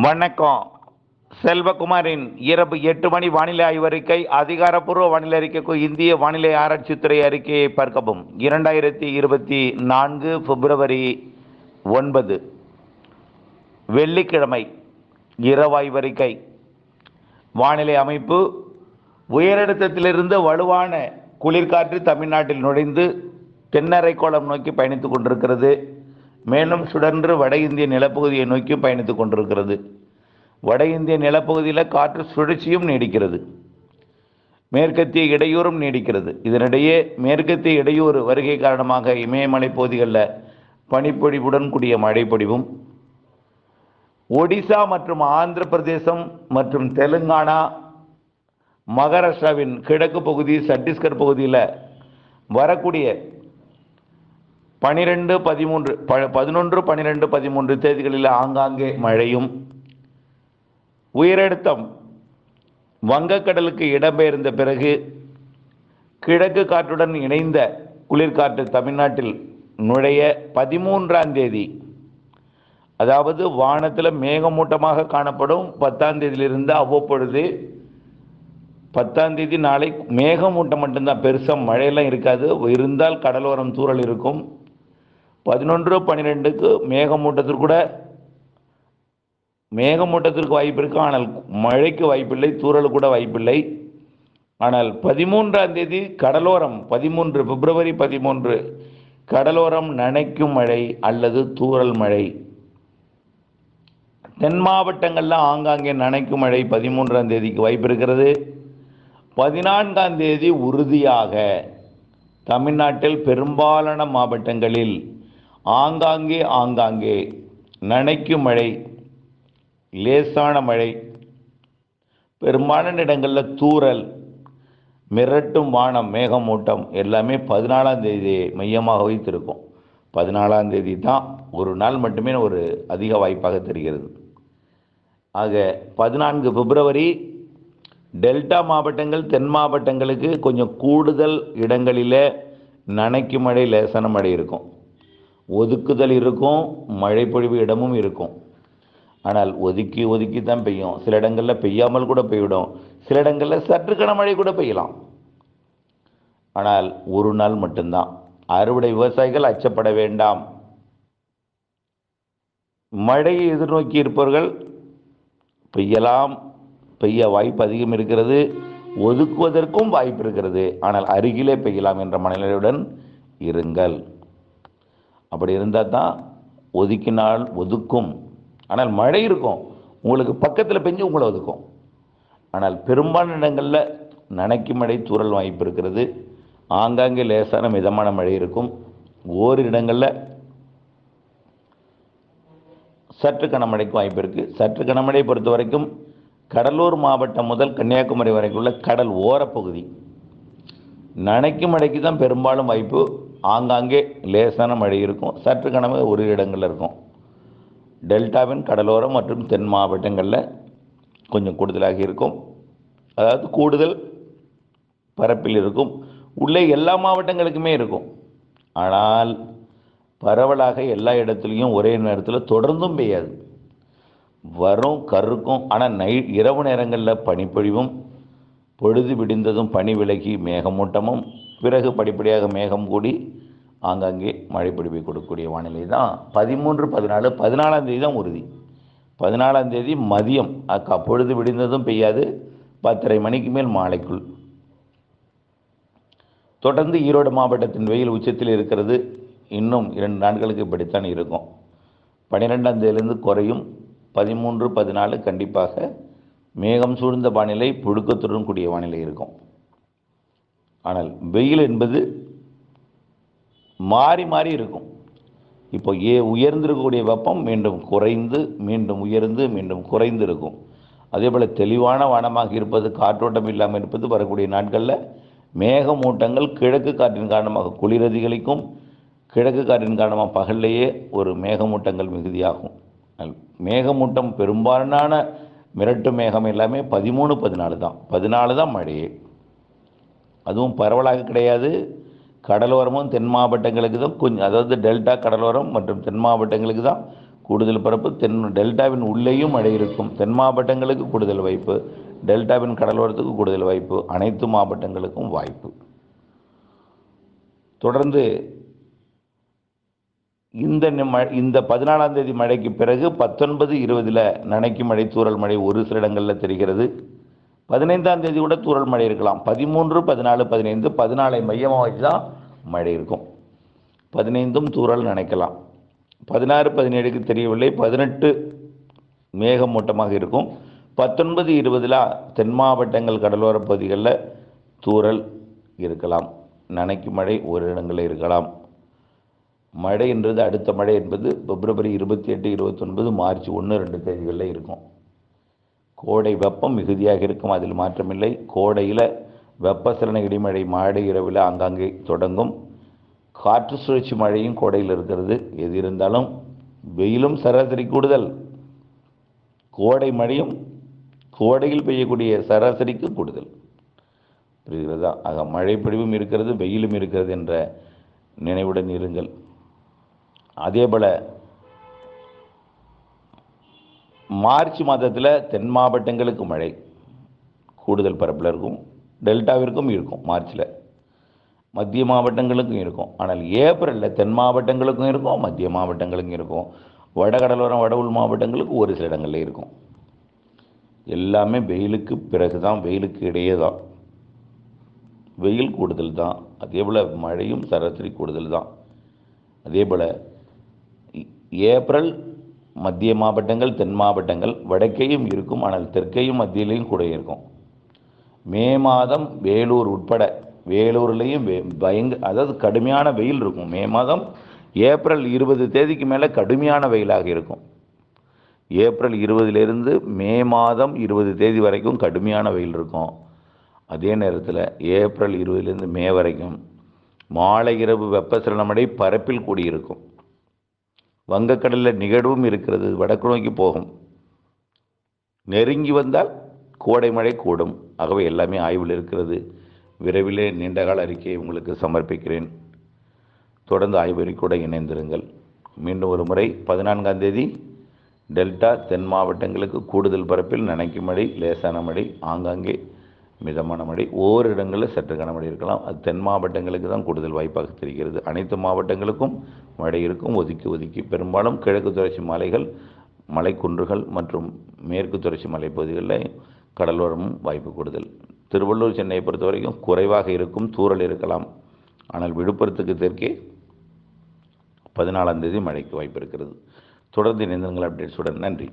வணக்கம். செல்வகுமாரின் இரவு எட்டு மணி வானிலை ஆய்வறிக்கை அதிகாரப்பூர்வ வானிலை அறிக்கைக்கு இந்திய வானிலை ஆராய்ச்சித்துறை அறிக்கையை பார்க்கவும். இரண்டாயிரத்தி இருபத்தி நான்கு பிப்ரவரி ஒன்பது. வெள்ளிக்கிழமை இரவு ஆய்வறிக்கை வானிலை அமைப்பு உயரழுத்தத்திலிருந்து வலுவான குளிர்காற்று தமிழ்நாட்டில் நுழைந்து தென்னரைக்கோளம் நோக்கி பயணித்துக் கொண்டிருக்கிறது. மேலும் சுழன்று வட இந்திய நிலப்பகுதியை நோக்கி பயணித்துக் கொண்டிருக்கிறது. வட இந்திய நிலப்பகுதியில் காற்று சுழற்சியும் நீடிக்கிறது. மேற்கத்திய இடையூறும் நீடிக்கிறது. இதனிடையே மேற்கத்திய இடையூறு வருகை காரணமாக இமயமலை பகுதிகளில் பனிப்பொழிவுடன் கூடிய மழைப்பொழிவும். ஒடிசா மற்றும் ஆந்திர பிரதேசம் மற்றும் தெலுங்கானா மகாராஷ்டிராவின் கிழக்கு பகுதி சத்தீஸ்கர் பகுதியில் வரக்கூடிய பனிரெண்டு பதிமூன்று ப பதினொன்று பனிரெண்டு பதிமூன்று தேதிகளில் ஆங்காங்கே மழையும். உயரழுத்தம் வங்கக்கடலுக்கு இடம்பெயர்ந்த பிறகு கிழக்கு காற்றுடன் இணைந்த குளிர்காற்று தமிழ்நாட்டில் நுழைய பதிமூன்றாம் தேதி அதாவது வானத்தில் மேகமூட்டமாக காணப்படும் பத்தாம் தேதியிலிருந்து அவ்வப்பொழுது பத்தாம் தேதி நாளை மேகமூட்டம் மட்டும்தான். பெருசாக மழையெல்லாம் இருக்காது. இருந்தால் கடலோரம் தூரல் இருக்கும். பதினொன்று பன்னிரெண்டுக்கு மேகமூட்டத்திற்கு கூட மேகமூட்டத்திற்கு வாய்ப்பு இருக்கு ஆனால் மழைக்கு வாய்ப்பில்லை தூறல் கூட வாய்ப்பில்லை. ஆனால் பதிமூன்றாம் தேதி கடலோரம் பதிமூன்று பிப்ரவரி பதிமூன்று கடலோரம் நனைக்கும் மழை அல்லது தூறல் மழை. தென் மாவட்டங்களில் ஆங்காங்கே நனைக்கும் மழை பதிமூன்றாம் தேதிக்கு வாய்ப்பு இருக்கிறது பதினான்காம் தேதி உறுதியாக தமிழ்நாட்டில் பெரும்பாலான மாவட்டங்களில் ஆங்காங்கே ஆங்காங்கே. நனைக்கும் மழை லேசான மழை. பெரும்பாலான இடங்களில் தூறல் மிரட்டும் வானம் மேகமூட்டம் எல்லாமே பதினாலாம் தேதியை மையமாக வைத்திருக்கும். பதினாலாம் தேதி தான் ஒரு நாள் மட்டுமே ஒரு அதிக வாய்ப்பாக தெரிகிறது. ஆக பதினான்கு பிப்ரவரி டெல்டா மாவட்டங்கள் தென் மாவட்டங்களுக்கு கொஞ்சம் கூடுதல் இடங்களில் நனைக்கும் மழை லேசான மழை இருக்கும். ஒதுக்குதல் இருக்கும் மழை பொழிவு இடமும் இருக்கும். ஆனால் ஒதுக்கி ஒதுக்கி தான் பெய்யும். சில இடங்களில் பெய்யாமல் கூட பெய்விடும். சில இடங்களில் சற்று கனமழை கூட பெய்யலாம். ஆனால் ஒரு நாள் மட்டும்தான். அறுவடை விவசாயிகள் அச்சப்பட வேண்டாம். மழையை எதிர்நோக்கி இருப்பவர்கள் பெய்யலாம். பெய்ய வாய்ப்பு அதிகம் இருக்கிறது. ஒதுக்குவதற்கும் வாய்ப்பு இருக்கிறது. ஆனால் அருகிலே பெய்யலாம் என்ற மனநிலையுடன் இருங்கள். அப்படி இருந்தால் தான் ஒதுக்கினால் ஒதுக்கும். ஆனால் மழை இருக்கும். உங்களுக்கு பக்கத்தில் பெஞ்சு உங்களை ஒதுக்கும். ஆனால் பெரும்பாலான இடங்களில் நனைக்கும் மழை தூரல் வாய்ப்பு இருக்கிறது. ஆங்காங்கே லேசான மிதமான மழை இருக்கும். ஓரிடங்களில் இடங்களில் சற்று கனமழைக்கு வாய்ப்பு இருக்குது சற்று கனமழையை பொறுத்த வரைக்கும் கடலூர் மாவட்டம் முதல் கன்னியாகுமரி வரைக்குள்ள கடல் ஓரப்பகுதி. நனைக்கு மழைக்கு தான் பெரும்பாலும் வாய்ப்பு. ஆங்காங்கே லேசான மழை இருக்கும். சற்று கனமழை ஒரு இடங்களில் இருக்கும். டெல்டாவின் கடலோரம் மற்றும் தென் மாவட்டங்களில் கொஞ்சம் கூடுதலாக இருக்கும். அதாவது கூடுதல் பரப்பில் இருக்கும். உள்ளே எல்லா மாவட்டங்களுக்குமே இருக்கும். ஆனால் பரவலாக எல்லா இடத்துலையும் ஒரே நேரத்தில் தொடர்ந்தும் பெய்யாது. வரும் கருக்கும். ஆனால் நை இரவு நேரங்களில் பனிப்பொழிவும் பொழுது விடிந்ததும் பனி விலகி மேகமூட்டமும் பிறகு படிப்படியாக மேகம் கூடி ஆங்காங்கே மழை பிடிப்பை கொடுக்கக்கூடிய வானிலை தான். பதிமூன்று பதினாலு பதினாலாம் தேதி தான் உறுதி. பதினாலாம் தேதி மதியம். அக்கா பொழுது விடிந்ததும் பெய்யாது. பத்தரை மணிக்கு மேல் மாலைக்குள். தொடர்ந்து ஈரோடு மாவட்டத்தின் வெயில் உச்சத்தில் இருக்கிறது. இன்னும் இரண்டு நாட்களுக்கு இப்படித்தான் இருக்கும். பன்னிரெண்டாம் தேதியிலிருந்து குறையும். பதிமூன்று பதினாலு கண்டிப்பாக மேகம் சூழ்ந்த வானிலை புழுக்கத்துடன் கூடிய வானிலை இருக்கும். ஆனால் வெயில் என்பது மாறி மாறி இருக்கும். இப்போ ஏ உயர்ந்திருக்கக்கூடிய வெப்பம் மீண்டும் குறைந்து மீண்டும் உயர்ந்து மீண்டும் குறைந்து இருக்கும் அதே போல் தெளிவான வானமாக இருப்பது காற்றோட்டம் இல்லாமல் இருப்பது வரக்கூடிய நாட்களில் மேகமூட்டங்கள் கிழக்கு காற்றின் காரணமாக குளிரதிகளிக்கும் கிழக்கு காற்றின் காரணமாக பகல்லையே ஒரு மேகமூட்டங்கள் மிகுதியாகும். மேகமூட்டம் பெரும்பாலான மிரட்டு மேகம் எல்லாமே பதிமூணு பதினாலு தான். பதினாலு தான் மழையே. அதுவும் பரவலாக கிடையாது. கடலோரமும் தென் மாவட்டங்களுக்கு தான் கொஞ்சம் அதாவது டெல்டா கடலோரம் மற்றும் தென் மாவட்டங்களுக்கு தான் கூடுதல் பரப்பு. தென் டெல்டாவின் உள்ளேயும் மழை இருக்கும். தென் மாவட்டங்களுக்கு கூடுதல் வாய்ப்பு. டெல்டாவின் கடலோரத்துக்கு கூடுதல் வாய்ப்பு. அனைத்து மாவட்டங்களுக்கும் வாய்ப்பு. தொடர்ந்து இந்த ம- இந்த பதினாலாம் தேதி மழைக்கு பிறகு பத்தொன்பது இருபதில் நனைக்கும் மழை தூறல் மழை ஒரு சில இடங்களில் தெரிகிறது. பதினைந்தாம் தேதி கூட தூரல் மழை இருக்கலாம். பதிமூன்று பதினாலு பதினைந்து பதினாலை மையமாக வச்சு தான் மழை இருக்கும். பதினைந்தும் தூரல் நினைக்கலாம். பதினாறு பதினேழுக்கு தெரியவில்லை. பதினெட்டு மேகமூட்டமாக இருக்கும். பத்தொன்பது இருபதில் தென் மாவட்டங்கள் கடலோர பகுதிகளில் தூரல் இருக்கலாம். நனைக்கும் மழை ஒரு இடங்களில் இருக்கலாம். மழை என்றது அடுத்த மழை என்பது பிப்ரவரி இருபத்தி எட்டு இருபத்தொன்பது மார்ச் ஒன்று ரெண்டு தேதிகளில் இருக்கும். கோடை வெப்பம் மிகுதியாக இருக்கும். அதில் மாற்றமில்லை. கோடையில் வெப்பசலன இடிமழை மாடு இரவில் ஆங்காங்கே தொடங்கும். காற்று சுழற்சி மழையும் கோடையில் இருக்கிறது. எது இருந்தாலும் வெயிலும் சராசரி கூடுதல். கோடை மழையும் கோடையில் பெய்யக்கூடிய சராசரிக்கு கூடுதல். புரிகிறதா? ஆக மழைப்பொழிவும் இருக்கிறது வெயிலும் இருக்கிறது என்ற நினைவுடன் இருங்கள். அதே போல் மார்ச் மாதத்தில் தென் மாவட்டங்களுக்கு மழை. கூடுதல் பரப்பில் இருக்கும். டெல்டாவிற்கும் இருக்கும் மார்ச்சில் மத்திய மாவட்டங்களுக்கும் இருக்கும். ஆனால் ஏப்ரலில் தென் மாவட்டங்களுக்கும் இருக்கும் மத்திய மாவட்டங்களுக்கும் இருக்கும். வடகடலோரம் வட உள் மாவட்டங்களுக்கு ஒரு சில இடங்களில் இருக்கும். எல்லாமே வெயிலுக்கு பிறகு தான் வெயிலுக்கு இடையே தான் வெயில் கூடுதல் தான் அதே போல் மழையும் சராசரி கூடுதல் தான் அதே போல் ஏப்ரல் மத்திய மாவட்டங்கள் தென் மாவட்டங்கள் வடக்கேயும் இருக்கும் ஆனால் தெற்கேயும் மத்தியிலையும் கூட இருக்கும். மே மாதம் வேலூர் உட்பட வேலூர்லேயும் வே பயங்க அதாவது கடுமையான வெயில் இருக்கும். மே மாதம் ஏப்ரல் இருபது தேதிக்கு மேலே கடுமையான வெயிலாக இருக்கும். ஏப்ரல் இருபதுலேருந்து மே மாதம் இருபது தேதி வரைக்கும் கடுமையான வெயில் இருக்கும். அதே நேரத்தில் ஏப்ரல் இருபதுலேருந்து மே வரைக்கும் மாலை இரவு வெப்பசலனமடை பரப்பில் கூடியிருக்கும். வங்கக்கடலில் நிகழ்வும் இருக்கிறது வடக்கு நோக்கி போகும். நெருங்கி வந்தால் கோடை மழை கூடும். ஆகவே எல்லாமே ஆய்வில் இருக்கிறது. விரைவிலே நீண்டகால அறிக்கையை உங்களுக்கு சமர்ப்பிக்கிறேன். தொடர்ந்து ஆய்வறிக்கூட இணைந்திருங்கள். மீண்டும் ஒரு முறை பதினான்காம் தேதி டெல்டா தென் மாவட்டங்களுக்கு கூடுதல் பரப்பில் நனைக்கும் மழை லேசான மழை ஆங்காங்கே மிதமான மழை. ஓர் இடங்களில் சற்று கனமழை இருக்கலாம். அது தென் மாவட்டங்களுக்கு தான் கூடுதல் வாய்ப்பாக தெரிகிறது. அனைத்து மாவட்டங்களுக்கும் மழை இருக்கும். ஒதுக்கி ஒதுக்கி பெரும்பாலும் கிழக்கு தொடர்ச்சி மலைகள் மலைக்குன்றுகள் மற்றும் மேற்கு தொடர்ச்சி மலைப்பகுதிகளில் கடலோரமும் வாய்ப்பு கூடுதல். திருவள்ளூர் சென்னையை பொறுத்த வரைக்கும் குறைவாக இருக்கும். தூறல் இருக்கலாம். ஆனால் விழுப்புரத்துக்கு தெற்கே பதினாலாம் தேதி மழைக்கு வாய்ப்பு இருக்கிறது. தொடர்ந்து இணைந்தங்கள் அப்டேட்ஸுடன் நன்றி.